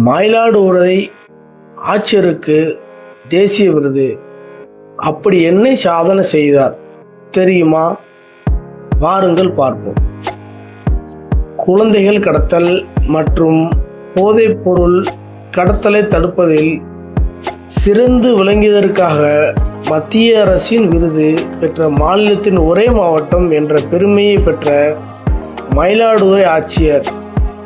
மயிலாடுதுறை ஆட்சியருக்கு தேசிய விருது. அப்படி என்ன சாதனை செய்தார். தெரியுமா? வாருங்கள் பார்ப்போம். குழந்தைகள் கடத்தல் மற்றும் போதைப்பொருள் கடத்தலை தடுப்பதில் சிறந்து விளங்கியதற்காக மத்திய அரசின் விருது பெற்ற மாநிலத்தின் ஒரே மாவட்டம் என்ற பெருமையை பெற்ற மயிலாடுதுறை ஆட்சியர்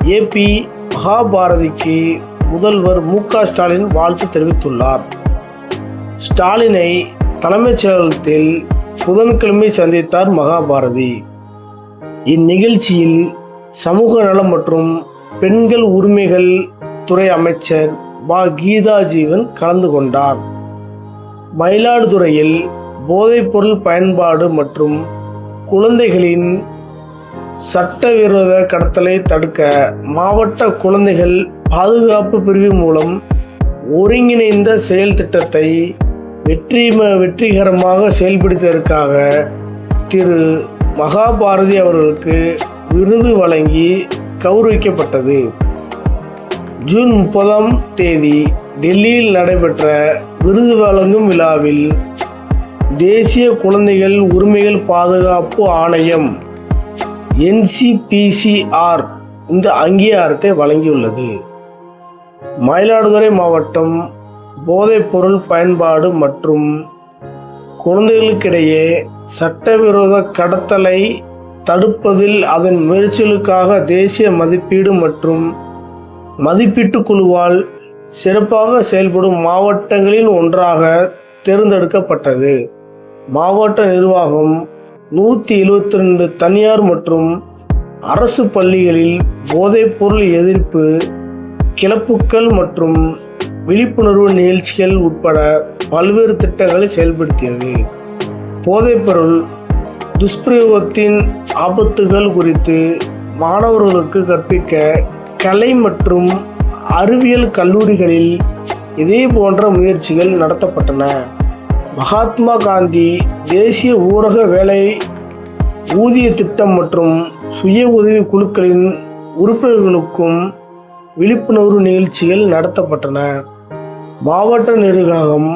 ஏபி மகாபாரதிக்கு முதல்வர் மு க ஸ்டாலின் வாழ்த்து தெரிவித்துள்ளார். ஸ்டாலினை தலைமைச் செயலகத்தில் புதன்கிழமை சந்தித்தார் மகாபாரதி. இந்நிகழ்ச்சியில் சமூக நலம் மற்றும் பெண்கள் உரிமைகள் துறை அமைச்சர் பா கீதா ஜீவன் கலந்து கொண்டார். மயிலாடுதுறையில் போதைப்பொருள் பயன்பாடு மற்றும் குழந்தைகளின் சட்டவிரோத கடத்தலை தடுக்க மாவட்ட குழந்தைகள் பாதுகாப்பு பிரிவு மூலம் ஒருங்கிணைந்த செயல் திட்டத்தை வெற்றி வெற்றிகரமாக செயல்படுத்தியதற்காக திரு. மகாபாரதி அவர்களுக்கு விருது வழங்கி கௌரவிக்கப்பட்டது. ஜூன் முப்பதாம் தேதி டெல்லியில் நடைபெற்ற விருது வழங்கும் விழாவில் தேசிய குழந்தைகள் உரிமைகள் பாதுகாப்பு ஆணையம் என்சிபிசிஆர் இந்த அங்கீகாரத்தை வழங்கியுள்ளது. மயிலாடுதுறை மாவட்டம் போதைப்பொருள் பயன்பாடு மற்றும் குழந்தைகளுக்கிடையே சட்டவிரோத கடத்தலை தடுப்பதில் அதன் முயற்சிகளுக்காக தேசிய மதிப்பீடு மற்றும் மதிப்பீட்டு குழுவால் சிறப்பாக செயல்படும் மாவட்டங்களில் ஒன்றாக தேர்ந்தெடுக்கப்பட்டது. மாவட்ட நிர்வாகம் நூற்றி எழுபத்தி ரெண்டு தனியார் மற்றும் அரசு பள்ளிகளில் போதைப்பொருள் எதிர்ப்பு கிளப்புக்கள் மற்றும் விழிப்புணர்வு நிகழ்ச்சிகள் உட்பட பல்வேறு திட்டங்களை செயல்படுத்தியது. போதைப்பொருள் துஷ்பிரயோகத்தின் ஆபத்துகள் குறித்து மாணவர்களுக்கு கற்பிக்க கலை மற்றும் அறிவியல் கல்லூரிகளில் இதே போன்ற முயற்சிகள் நடத்தப்பட்டன. மகாத்மா காந்தி தேசிய ஊரக வேலை ஊதிய திட்டம் மற்றும் சுய உதவி குழுக்களின் உறுப்பினர்களுக்கும் விழிப்புணர்வு நிகழ்ச்சிகள் நடத்தப்பட்டன. மாவட்ட நிர்வாகம்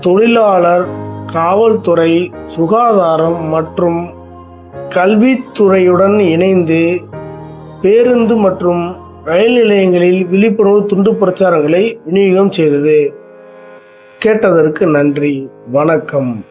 தொழிலாளர் காவல்துறை சுகாதாரம் மற்றும் கல்வித்துறையுடன் இணைந்து பேருந்து மற்றும் ரயில் நிலையங்களில் விழிப்புணர்வு துண்டு பிரச்சாரங்களை விநியோகம் செய்தது. கேட்டதற்கு நன்றி. வணக்கம்.